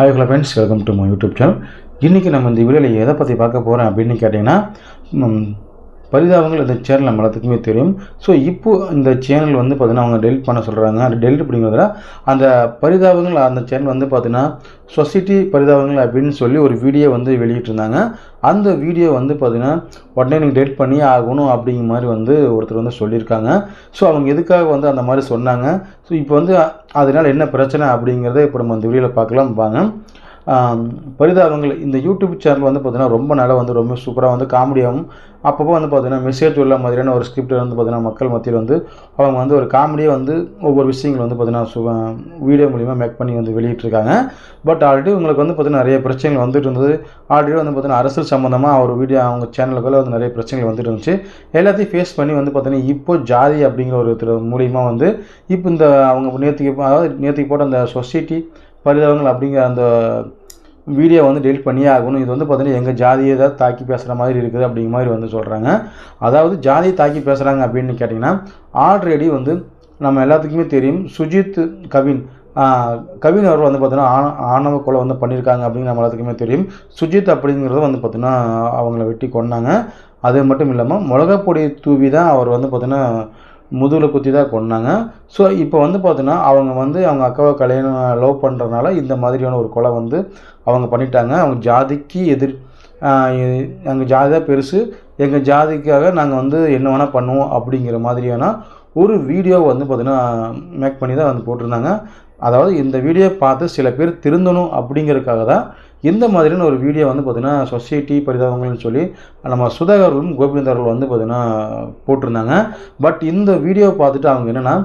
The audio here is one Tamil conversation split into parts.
Hi hello friends welcome to my YouTube channel இன்றைக்கி நம்ம இந்த வீடியோவில் எதை பற்றி பார்க்க போகிறோம் அப்படின்னு கேட்டிங்கன்னா பரிதாபங்கள் இந்த சேனல் மலத்துக்குமே தெரியும். ஸோ இப்போ இந்த சேனல் வந்து பார்த்தீங்கன்னா அவங்க டெலிட் பண்ண சொல்கிறாங்க அந்த டெலிட் அப்படிங்கிறதுல அந்த பரிதாபங்கள் அந்த சேனல் வந்து பார்த்தீங்கன்னா சொசைட்டி பரிதாபங்கள் அப்படின்னு சொல்லி ஒரு வீடியோ வந்து வெளியிட்டிருந்தாங்க. அந்த வீடியோ வந்து பார்த்தீங்கன்னா உடனே நீங்கள் டெலிட் பண்ணி ஆகணும் அப்படிங்கிற மாதிரி வந்து ஒருத்தர் வந்து சொல்லியிருக்காங்க. ஸோ அவங்க எதுக்காக வந்து அந்த மாதிரி சொன்னாங்க? ஸோ இப்போ வந்து அதனால் என்ன பிரச்சனை அப்படிங்கிறத இப்போ நம்ம இந்த வீடியோவில் பார்க்கலாம். வாங்க. பரிதாபங்கள். இந்த யூடியூப் சேனல் வந்து பார்த்திங்கன்னா ரொம்ப நாளாக வந்து ரொம்ப சூப்பராக வந்து காமெடியாகவும் அப்பப்போ வந்து பார்த்தீங்கன்னா மெசேஜ் உள்ள மாதிரியான ஒரு ஸ்கிரிப்ட் வந்து பார்த்திங்கன்னா மக்கள் மத்தியில் வந்து அவங்க வந்து ஒரு காமெடியாக வந்து ஒவ்வொரு விஷயங்கள் வந்து பார்த்திங்கன்னா சு வீடியோ மூலிமா மேக் பண்ணி வந்து வெளியிட்டிருக்காங்க. பட் ஆல்ரெடி உங்களுக்கு வந்து பார்த்திங்கன்னா நிறைய பிரச்சனைகள் வந்துட்டு இருந்தது. ஆல்ரெடி வந்து பார்த்திங்கன்னா அரசியல் சம்மந்தமாக ஒரு வீடியோ அவங்க சேனலுக்குள்ளே வந்து நிறைய பிரச்சனைகள் வந்துட்டு இருந்துச்சு. எல்லாத்தையும் ஃபேஸ் பண்ணி வந்து பார்த்திங்கன்னா இப்போ ஜாதி அப்படிங்கிற ஒரு திரு மூலியமாக வந்து இப்போ இந்த அவங்க நேற்றுக்கு அதாவது நேற்றுக்கு போட்ட அந்த சொசைட்டி பரிதாபங்கள் அப்படிங்கிற அந்த வீடியோ வந்து டெலிட் பண்ணியே ஆகணும். இது வந்து பார்த்தீங்கன்னா எங்கள் ஜாதியை தான் தாக்கி பேசுகிற மாதிரி இருக்குது அப்படிங்கிற மாதிரி வந்து சொல்கிறாங்க அதாவது ஜாதியை தாக்கி பேசுகிறாங்க அப்படின்னு கேட்டிங்கன்னா ஆல்ரெடி வந்து நம்ம எல்லாத்துக்குமே தெரியும் சுஜித் கவின் கவின் அவர் வந்து பார்த்தீங்கன்னா ஆண ஆணவ கொலை வந்து பண்ணியிருக்காங்க அப்படின்னு நம்ம எல்லாத்துக்குமே தெரியும். சுஜித் அப்படிங்கிறது வந்து பார்த்தீங்கன்னா அவங்கள வெட்டி கொன்னாங்க. அது மட்டும் இல்லாமல் மிளகாப்பொடி தூவி தான் அவர் வந்து பார்த்தீங்கன்னா முதுகில் குத்தி தான் கொண்டாங்க ஸோ இப்போ வந்து பார்த்தீங்கன்னா அவங்க வந்து அவங்க அக்காவை கல்யாணம் லவ் பண்ணுறதுனால இந்த மாதிரியான ஒரு கொலை வந்து அவங்க பண்ணிட்டாங்க. அவங்க ஜாதிக்கு எதிர் எங்கள் ஜாதி தான் பெருசு. எங்கள் ஜாதிக்காக நாங்கள் வந்து என்ன வேணால் பண்ணுவோம் அப்படிங்கிற மாதிரியான ஒரு வீடியோ வந்து பார்த்தீங்கன்னா மேக் பண்ணி தான் வந்து போட்டிருந்தாங்க. அதாவது இந்த வீடியோ பார்த்து சில பேர் திருந்தணும் அப்படிங்கிறதுக்காக தான் இந்த மாதிரியான ஒரு வீடியோ வந்து பார்த்திங்கன்னா சொசைட்டி பரிதாபங்கள்னு சொல்லி நம்ம சுதாகர்களும் கோபிந்தர்கள் வந்து பார்த்திங்கன்னா போட்டிருந்தாங்க. பட் இந்த வீடியோ பார்த்துட்டு அவங்க என்னென்னா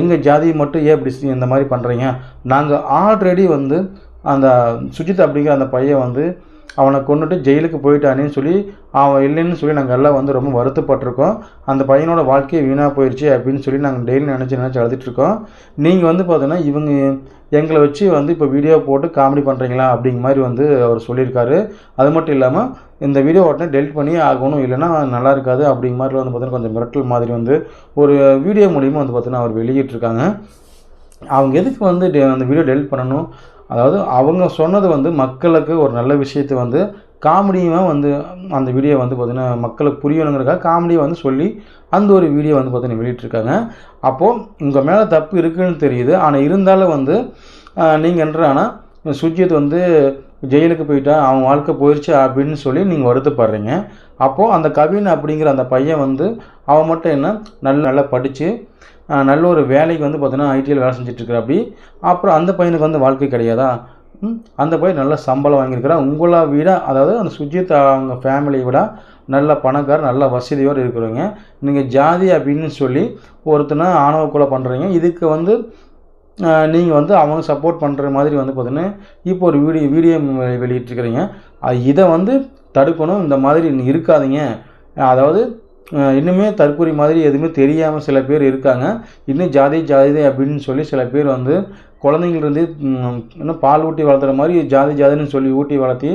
எங்கள் ஜாதியை மட்டும் ஏன் இப்படி இந்த மாதிரி பண்ணுறீங்க நாங்கள் ஆல்ரெடி வந்து அந்த சுஜித் அப்படிங்கிற அந்த பையன் வந்து அவனை கொண்டுட்டு ஜெயிலுக்கு போயிட்டானேன்னு சொல்லி அவன் இல்லைன்னு சொல்லி நாங்கள் எல்லாம் வந்து ரொம்ப வருத்தப்பட்டிருக்கோம். அந்த பையனோட வாழ்க்கையை வீணாக போயிடுச்சு அப்படின்னு சொல்லி நாங்கள் டெய்லி நினச்சி நினச்சி அழுதுட்டுருக்கோம் நீங்கள் வந்து பார்த்தீங்கன்னா இவங்க எங்களை வச்சு வந்து இப்போ வீடியோ போட்டு காமெடி பண்ணுறீங்களா அப்படிங்கிற மாதிரி வந்து அவர் சொல்லியிருக்காரு. அது மட்டும் இல்லாமல் இந்த வீடியோ உடனே டெலிட் பண்ணி ஆகணும் இல்லைன்னா நல்லா இருக்காது அப்படிங்கிற மாதிரி வந்து பார்த்தீங்கன்னா கொஞ்சம் மிரட்டல் மாதிரி வந்து ஒரு வீடியோ மூலிமா வந்து பார்த்தீங்கன்னா அவர் வெளியிட்டிருக்காங்க. அவங்க எதுக்கு வந்து அந்த வீடியோ டெலிட் பண்ணணும்? அதாவது அவங்க சொன்னது வந்து மக்களுக்கு ஒரு நல்ல விஷயத்தை வந்து காமெடியாக வந்து அந்த வீடியோ வந்து பார்த்திங்கன்னா மக்களுக்கு புரியணுங்கிறக்காக காமெடியை வந்து சொல்லி அந்த ஒரு வீடியோ வந்து பார்த்தீங்கன்னா வெளியிட்டிருக்காங்க. அப்போது உங்கள் மேலே தப்பு இருக்குதுன்னு தெரியுது. ஆனால் இருந்தாலும் வந்து நீங்கள் என்ன ஆனால் சுஜித் வந்து ஜெயிலுக்கு போயிட்டா அவன் வாழ்க்கை போயிடுச்சு அப்படின்னு சொல்லி நீங்கள் வருத்தப்படுறீங்க. அப்போது அந்த கவின் அப்படிங்கிற அந்த பையன் வந்து அவன் மட்டும் என்ன நல்ல நல்லா படித்து நல்ல ஒரு வேலைக்கு வந்து பார்த்தீங்கன்னா ஐடியில் வேலை செஞ்சுட்டு அப்படி. அப்புறம் அந்த பையனுக்கு வந்து வாழ்க்கை கிடையாதா? அந்த பையன் நல்ல சம்பளம் வாங்கியிருக்கிறான். உங்களை விட அதாவது அந்த சுஜித் அவங்க ஃபேமிலியை விட நல்ல பணக்கார நல்ல வசதியோடு இருக்கிறவங்க. நீங்கள் ஜாதி அப்படின்னு சொல்லி ஒருத்தனை ஆணவ கொலை பண்ணுறீங்க இதுக்கு வந்து நீங்கள் வந்து அவங்க சப்போர்ட் பண்ணுற மாதிரி வந்து பார்த்தீங்கன்னா இப்போ ஒரு வீடியோ வீடியோ வெளியிட்டிருக்கிறீங்க. இதை வந்து தடுக்கணும். இந்த மாதிரி நீ இருக்காதீங்க. அதாவது இன்னுமே தற்கொலை மாதிரி எதுவுமே தெரியாமல் சில பேர் இருக்காங்க. இன்னும் ஜாதி ஜாதி அப்படின்னு சொல்லி சில பேர் வந்து குழந்தைங்கள்ருந்து இன்னும் பால் ஊட்டி வளர்த்துற மாதிரி ஜாதி ஜாதின்னு சொல்லி ஊட்டி வளர்த்தி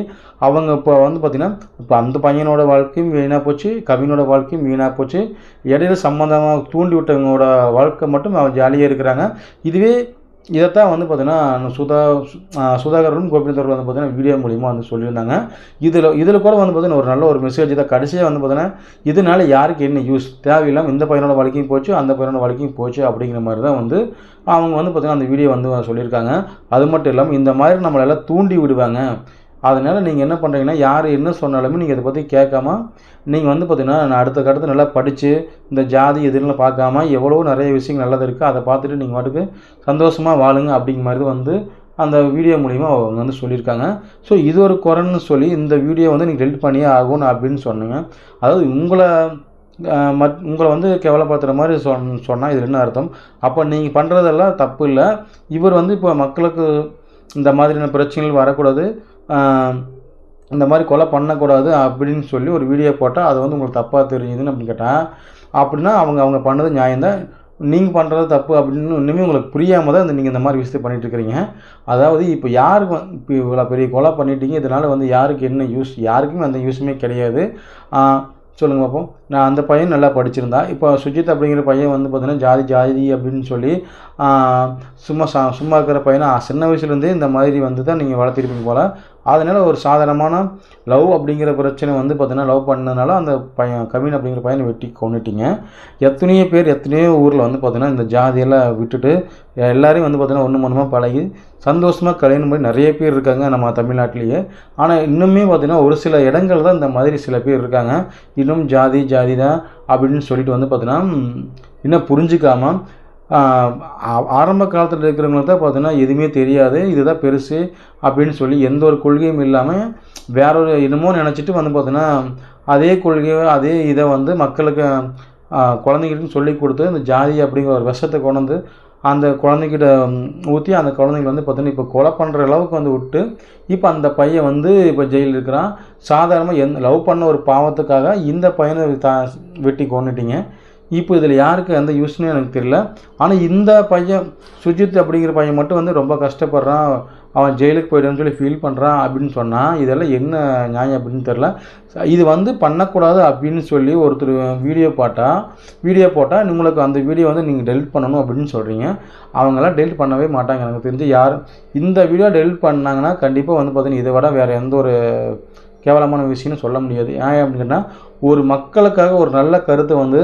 அவங்க இப்போ வந்து பார்த்திங்கன்னா இப்போ அந்த பையனோட வாழ்க்கையும் வீணாக போச்சு கவினோட வாழ்க்கையும் வீணாக போச்சு. இடையில சம்மந்தமாக தூண்டி விட்டவங்களோட வாழ்க்கை மட்டும் அவங்க ஜாலியாக இருக்கிறாங்க. இதுவே இதைத்தான் வந்து பார்த்தீங்கன்னா சுதா சுதாகரனும் சுதாகரும் வந்து பார்த்தீங்கன்னா வீடியோ மூலிமா வந்து சொல்லியிருந்தாங்க. இதில் இதில் கூட வந்து பார்த்தீங்கன்னா ஒரு நல்ல ஒரு மெசேஜ் தான். கடைசியாக வந்து பார்த்தீங்கன்னா இதனால யாருக்கு என்ன யூஸ் தேவையில்லாமல் இந்த பையனோட வாழ்க்கையும் போச்சு அந்த பையனோட வாழ்க்கையும் போச்சு அப்படிங்கிற மாதிரி தான் வந்து அவங்க வந்து பார்த்திங்கன்னா அந்த வீடியோ வந்து சொல்லியிருக்காங்க. அது மட்டும் இல்லாமல் இந்த மாதிரி நம்மளெல்லாம் தூண்டி விடுவாங்க. அதனால் நீங்கள் என்ன பண்ணுறீங்கன்னா யார் என்ன சொன்னாலுமே நீங்கள் இதை பற்றி கேட்காம நீங்கள் வந்து பார்த்தீங்கன்னா நான் அடுத்த கட்டத்தை நல்லா படித்து இந்த ஜாதி எதுன்னு பார்க்காம எவ்வளோ நிறைய விஷயங்கள் நல்லது இருக்குது அதை பார்த்துட்டு நீங்கள் பாட்டுக்கு சந்தோஷமாக வாழுங்க அப்படிங்கிற மாதிரி வந்து அந்த வீடியோ மூலிமா அவங்க வந்து சொல்லியிருக்காங்க. ஸோ இது ஒரு குறைன்னு சொல்லி இந்த வீடியோ வந்து நீங்கள் டெலிட் பண்ணியே ஆகணும் அப்படின்னு சொன்னீங்க. அதாவது உங்களை மத் உங்களை வந்து கேவலப்படுத்துகிற மாதிரி சொன் சொன்னால் இது என்ன அர்த்தம்? அப்போ நீங்கள் பண்ணுறதெல்லாம் தப்பு இல்லை. இவர் வந்து இப்போ மக்களுக்கு இந்த மாதிரியான பிரச்சனைகள் வரக்கூடாது. இந்த மாதிரி கொலை பண்ணக்கூடாது அப்படின்னு சொல்லி ஒரு வீடியோ போட்டால் அது வந்து உங்களுக்கு தப்பாக தெரியுதுன்னு அப்படின்னு கேட்டால் அப்படின்னா அவங்க அவங்க பண்ணது நியாயம்தான். நீங்கள் பண்ணுறது தப்பு அப்படின்னு இன்னுமே உங்களுக்கு புரியாமல் தான் இந்த நீங்கள் இந்த மாதிரி விஷயத்தை பண்ணிகிட்டு இருக்கிறீங்க. அதாவது இப்போ யாருக்கு இப்போ இவ்வளோ பெரிய கொலை பண்ணிட்டீங்க இதனால் வந்து யாருக்கு என்ன யூஸ் யாருக்குமே அந்த யூஸுமே கிடையாது. சொல்லுங்கள் பார்ப்போம் நான் அந்த பையன் நல்லா படிச்சிருந்தா. இப்போ சுஜித் அப்படிங்கிற பையன் வந்து பார்த்தீங்கன்னா ஜாதி ஜாதி அப்படின்னு சொல்லி சும்மா சா சும்மா இருக்கிற பையனை? சின்ன வயசுலேருந்தே இந்த மாதிரி வந்து தான் நீங்கள் வளர்த்திருப்பீங்க போல். அதனால் ஒரு சாதாரணமான லவ் அப்படிங்கிற பிரச்சனை வந்து பார்த்தீங்கன்னா லவ் பண்ணதுனால அந்த பையன் கவின் அப்படிங்கிற பையனை வெட்டி கொண்டுட்டிங்க எத்தனையோ பேர் எத்தனையோ ஊரில் வந்து பார்த்தீங்கன்னா இந்த ஜாதியெல்லாம் விட்டுட்டு எல்லோரையும் வந்து பார்த்தீங்கன்னா ஒன்று மொத்தமாக பழகி சந்தோஷமாக கல்யாணம் பண்ணி நிறைய பேர் இருக்காங்க நம்ம தமிழ்நாட்டிலேயே. ஆனால் இன்னுமே பார்த்திங்கன்னா ஒரு சில இடங்கள் தான் இந்த மாதிரி சில பேர் இருக்காங்க. இன்னும் ஜாதி ஜாதி தான் அப்படின்னு சொல்லிட்டு வந்து பார்த்தீங்கன்னா இன்னும் புரிஞ்சுக்காம ஆரம்ப காலத்தில் இருக்கிறவங்களுக்கு தான் பார்த்தீங்கன்னா எதுவுமே தெரியாது இதுதான் பெருசு அப்படின்னு சொல்லி எந்த ஒரு கொள்கையும் இல்லாமல் வேற ஒரு என்னமோ நினச்சிட்டு வந்து பார்த்தீங்கன்னா அதே கொள்கையை அதே இதை வந்து மக்களுக்கு ஆஹ், சொல்லி கொடுத்து இந்த ஜாதி அப்படிங்கிற ஒரு விஷத்தை கொண்டு வந்து அந்த குழந்தைகிட்ட ஊற்றி அந்த குழந்தைங்க வந்து பார்த்தீங்கன்னா இப்போ கொலை பண்ணுற அளவுக்கு வந்து விட்டு இப்போ அந்த பையன் வந்து இப்போ ஜெயிலில் இருக்கிறான். சாதாரணமாக எந் லவ் பண்ண ஒரு பாவத்துக்காக இந்த பையனை தா வெட்டி கொண்டுட்டீங்க இப்போ இதில் யாருக்கு எந்த யூஸ்னு எனக்கு தெரியல. ஆனால் இந்த பையன் சுஜித் அப்படிங்கிற பையன் மட்டும் வந்து ரொம்ப கஷ்டப்படுறான். அவன் ஜெயிலுக்கு போய்ட்டான்னு சொல்லி ஃபீல் பண்ணுறான் அப்படின்னு சொன்னால் இதெல்லாம் என்ன நியாயம் அப்படின்னு தெரில இது வந்து பண்ணக்கூடாது அப்படின்னு சொல்லி ஒருத்தர் வீடியோ போட்டால் வீடியோ போட்டால் உங்களுக்கு அந்த வீடியோ வந்து நீங்கள் டெலிட் பண்ணணும் அப்படின்னு சொல்கிறீங்க அவங்களாம் டெலிட் பண்ணவே மாட்டாங்க. எனக்கு தெரிஞ்சு யார் இந்த வீடியோ டெலிட் பண்ணாங்கன்னா கண்டிப்பாக வந்து பார்த்தீங்கன்னா இதை விட வேறு எந்த ஒரு கேவலமான விஷயம்னு சொல்ல முடியாது. ஏன் அப்படின்னா ஒரு மக்களுக்காக ஒரு நல்ல கருத்தை வந்து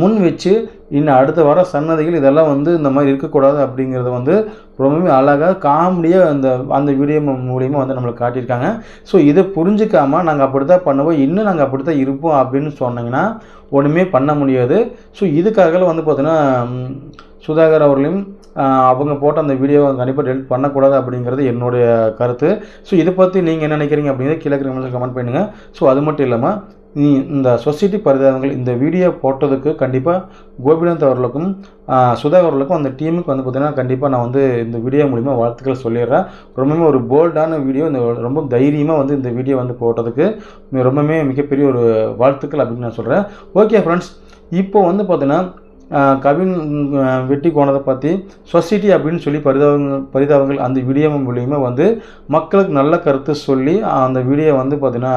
முன் வச்சு இன்னும் அடுத்த வர சன்னதிகள் இதெல்லாம் வந்து இந்த மாதிரி இருக்கக்கூடாது அப்படிங்கிறத வந்து ரொம்பவே அழகாக காமெடியாக அந்த அந்த வீடியோ மூலியமாக வந்து நம்மளுக்கு காட்டியிருக்காங்க. ஸோ இதை புரிஞ்சுக்காமல் நாங்கள் அப்படி தான் பண்ணுவோம். இன்னும் நாங்கள் அப்படி தான் இருப்போம் அப்படின்னு சொன்னீங்கன்னா ஒன்றுமே பண்ண முடியாது. ஸோ இதுக்காக வந்து பார்த்தீங்கன்னா சுதாகர் அவர்களையும் அவங்க போட்ட அந்த வீடியோவை கண்டிப்பாக டெலிட் பண்ணக்கூடாது அப்படிங்கிறது என்னுடைய கருத்து. ஸோ இதை பற்றி நீங்கள் என்ன நினைக்கிறீங்க அப்படிங்கிறத கீழே கமெண்ட் பண்ணுங்கள் ஸோ அது மட்டும் இல்லாமல் இந்த சொசைட்டி பரிதாபங்கள் இந்த வீடியோ போட்டதுக்கு கண்டிப்பாக கோபிநாத் அவர்களுக்கும் சுதாகர் சுதா அவர்களுக்கும் அந்த டீமுக்கு வந்து பார்த்தீங்கன்னா கண்டிப்பாக நான் வந்து இந்த வீடியோ மூலிமா வாழ்த்துக்கள் சொல்லிடுறேன். ரொம்பவுமே ஒரு போல்டான வீடியோ இந்த ரொம்ப தைரியமாக வந்து இந்த வீடியோ வந்து போட்டதுக்கு ரொம்பவுமே மிகப்பெரிய ஒரு வாழ்த்துக்கள் அப்படின்னு நான் சொல்கிறேன் ஓகே ஃப்ரெண்ட்ஸ் இப்போ வந்து பார்த்தீங்கன்னா கவின் வெட்டி போனதை பற்றி சொசைட்டி அப்படின்னு சொல்லி பரிதாபங்கள் பரிதாபங்கள் அந்த வீடியோ மூலியமாக வந்து மக்களுக்கு நல்ல கருத்து சொல்லி அந்த வீடியோ வந்து பார்த்திங்கன்னா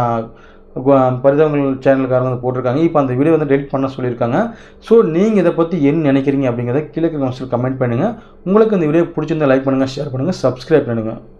பரிதாபங்கள் சேனலுக்காரங்க வந்து போட்டிருக்காங்க. இப்போ அந்த வீடியோ வந்து டெலிட் பண்ண சொல்லியிருக்காங்க. ஸோ நீங்கள் இதை பற்றி என்ன நினைக்கிறீங்க அப்படிங்கிறத கீழே கமெண்ட் பண்ணுங்கள் உங்களுக்கு இந்த வீடியோ பிடிச்சிருந்தா லைக் பண்ணுங்கள் ஷேர் பண்ணுங்கள் சப்ஸ்கிரைப் பண்ணுங்கள்